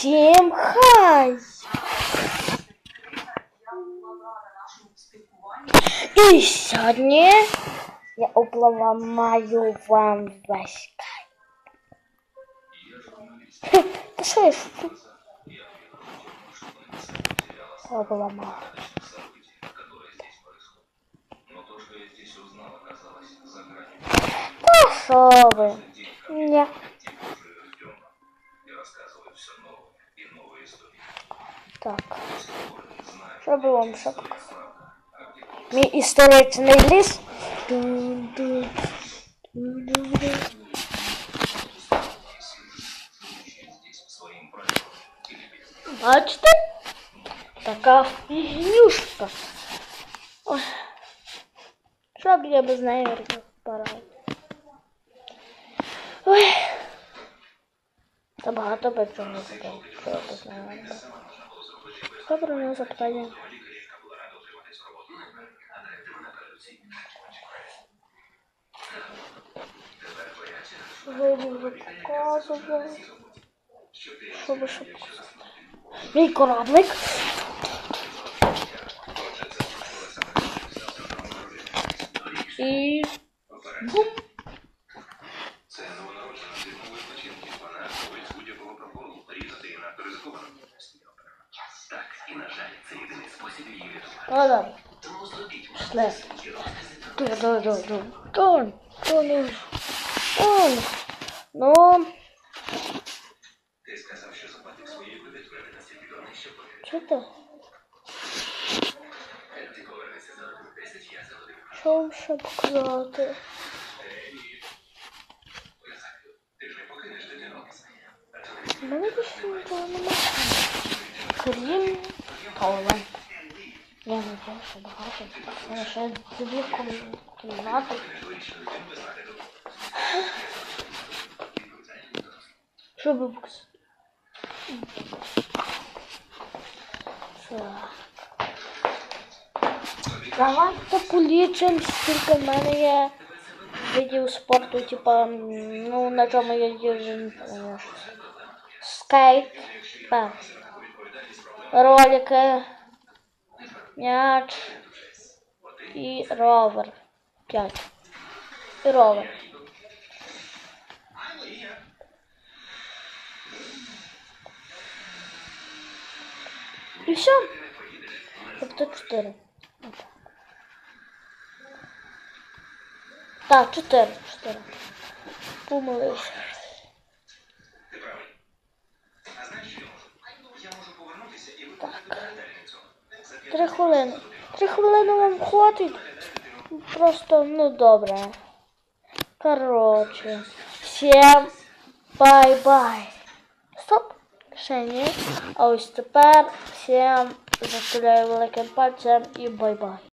Всім хай! І сьогодні я обламаю вам весь кайф. Хе, Та що я шучу? Обламав. Та що ви? Так. Що би вам ще показати? Мій історичний ліс. Дун-дун, дун-дун-дун. Бачите? Така фігнюшка. Ой. Що б я без неї розбирав? Та багато би чого не зробив, що я без неї робив. Що про нього запитання? Вийду вже показував. Що би ще показати? Мій кораблик. І... Бум. повірив. що ти? Ти повернешся за років 10, я за один. Що вам ще показати? Ти ж не покинеш дитину. У мене більше нічого немає. Крім Павла. Я не знаю, що багато. У мене ще дві кім- кімнати. Що ви показати? Так. Давайте полічимо, скільки в мене є видів спорту, типа, м, ну, на чому я їжджу, не пам'ятаю, що це. Скейт, так. ролики, м'яч і ровер. П'ять. І ровер. І все. Тобто чотири. Отак. Так, чотири. Чотири. Помилився. Ти Три хвилини. Три хвилини вам хватить? Просто, ну добре. Короче. Всем бай-бай. Стоп. Ще ні. А ось тепер всім заставляю великим пальцем і бай-бай.